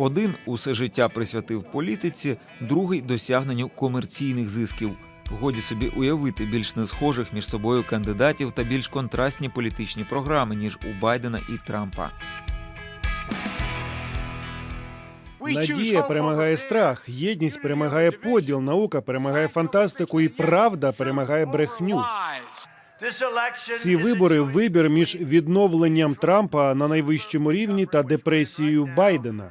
Один усе життя присвятив політиці, другий досягненню комерційних зисків. Годі собі уявити більш не схожих між собою кандидатів та більш контрастні політичні програми, ніж у Байдена і Трампа. Надія перемагає страх, єдність перемагає поділ, наука перемагає фантастику, і правда перемагає брехню. Ці вибори вибір між відновленням Трампа на найвищому рівні та депресією Байдена.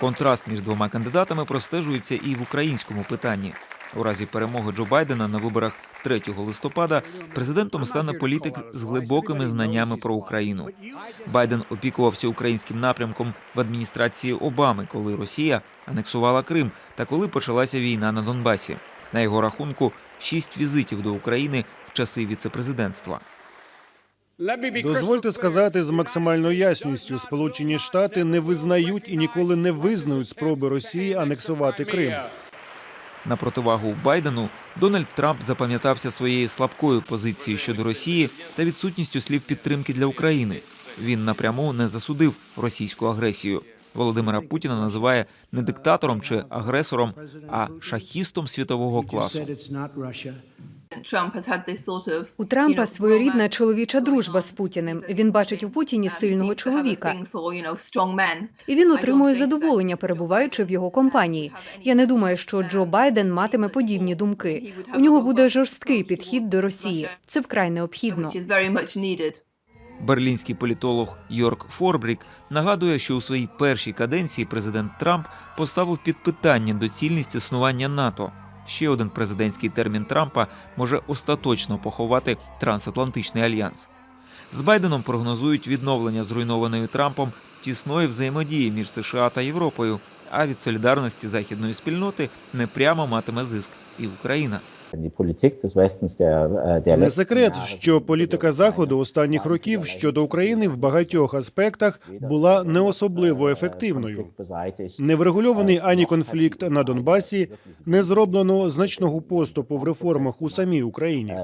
Контраст між двома кандидатами простежується і в українському питанні. У разі перемоги Джо Байдена на виборах 3 листопада президентом стане політик з глибокими знаннями про Україну. Байден опікувався українським напрямком в адміністрації Обами, коли Росія анексувала Крим та коли почалася війна на Донбасі. На його рахунку шість візитів до України часи віцепрезидентства. Дозвольте сказати з максимальною ясністю: Сполучені Штати не визнають і ніколи не визнають спроби Росії анексувати Крим. На противагу Байдену Дональд Трамп запам'ятався своєю слабкою позицією щодо Росії та відсутністю слів підтримки для України. Він напряму не засудив російську агресію. Володимира Путіна називає не диктатором чи агресором, а шахістом світового класу. У Трампа своєрідна чоловіча дружба з Путіним. Він бачить у Путіні сильного чоловіка, і він отримує задоволення, перебуваючи в його компанії. Я не думаю, що Джо Байден матиме подібні думки. У нього буде жорсткий підхід до Росії. Це вкрай необхідно. Берлінський політолог Йорк Форбрік нагадує, що у своїй першій каденції президент Трамп поставив під питання доцільність існування НАТО. Ще один президентський термін Трампа може остаточно поховати трансатлантичний альянс. З Байденом прогнозують відновлення зруйнованої Трампом тісної взаємодії між США та Європою. А від солідарності західної спільноти непрямо матиме зиск і Україна. Äh, Не секрет, що політика заходу останніх років щодо України в багатьох аспектах була не особливо ефективною. Не врегульований ані конфлікт на Донбасі, не зроблено значного поступу в реформах у самій Україні.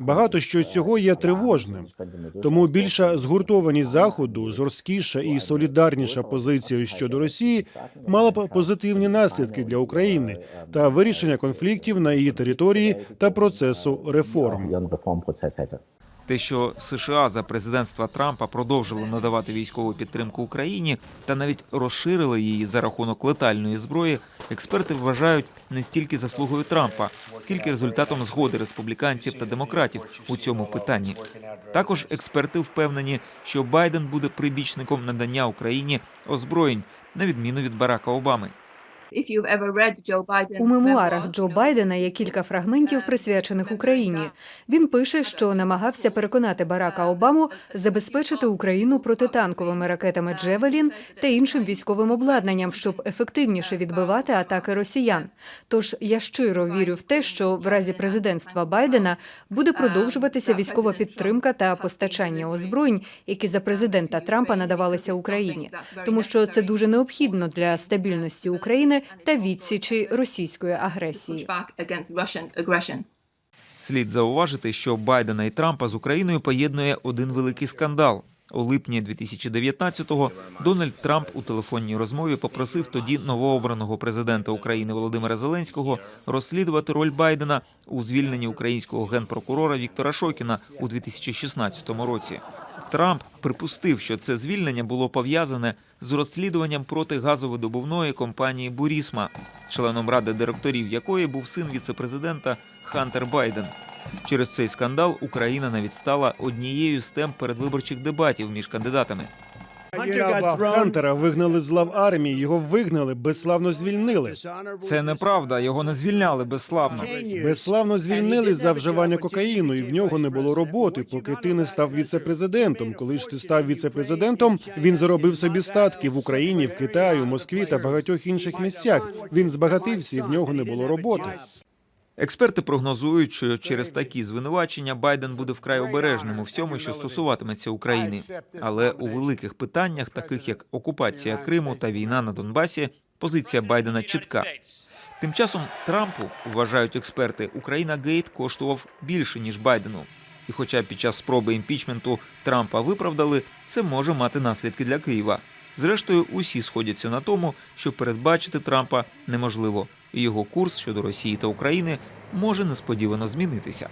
Багато що з цього є тривожним. Тому більша згуртованість заходу, жорсткіша і солідарніша позиція щодо Росії мала б позитивні наслідки для України та вирішення конфліктів на її території та процесу реформ. Те, що США за президентства Трампа продовжили надавати військову підтримку Україні та навіть розширили її за рахунок летальної зброї, експерти вважають не стільки заслугою Трампа, скільки результатом згоди республіканців та демократів у цьому питанні. Також експерти впевнені, що Байден буде прибічником надання Україні озброєнь, на відміну від Барака Обами. У мемуарах Джо Байдена є кілька фрагментів, присвячених Україні. Він пише, що намагався переконати Барака Обаму забезпечити Україну протитанковими ракетами Джевелін та іншим військовим обладнанням, щоб ефективніше відбивати атаки росіян. Тож я щиро вірю в те, що в разі президентства Байдена буде продовжуватися військова підтримка та постачання озброєнь, які за президента Трампа надавалися Україні, тому що це дуже необхідно для стабільності Та відсічі російської агресії. Слід зауважити, що Байдена і Трампа з Україною поєднує один великий скандал. У липні 2019-го Дональд Трамп у телефонній розмові попросив тоді новообраного президента України Володимира Зеленського розслідувати роль Байдена у звільненні українського генпрокурора Віктора Шокіна у 2016 році. Трамп припустив, що це звільнення було пов'язане з розслідуванням проти газовидобувної компанії Бурісма, членом ради директорів якої був син віцепрезидента Хантер Байден. Через цей скандал Україна навіть стала однією з тем передвиборчих дебатів між кандидатами. Хантера вигнали з лав армії, його вигнали, безславно звільнили. Це неправда. Його не звільняли безславно. Безславно звільнили за вживання кокаїну, і в нього не було роботи, поки ти не став віцепрезидентом. Коли ж ти став віцепрезидентом, він заробив собі статки в Україні, в Китаї, в Москві та багатьох інших місцях. Він збагатився, і в нього не було роботи. Експерти прогнозують, що через такі звинувачення Байден буде вкрай обережним у всьому, що стосуватиметься України. Але у великих питаннях, таких як окупація Криму та війна на Донбасі, позиція Байдена чітка. Тим часом Трампу вважають експерти, Україна Гейт коштував більше ніж Байдену. І хоча під час спроби імпічменту Трампа виправдали, це може мати наслідки для Києва. Зрештою, усі сходяться на тому, що передбачити Трампа неможливо, його курс щодо Росії та України може несподівано змінитися.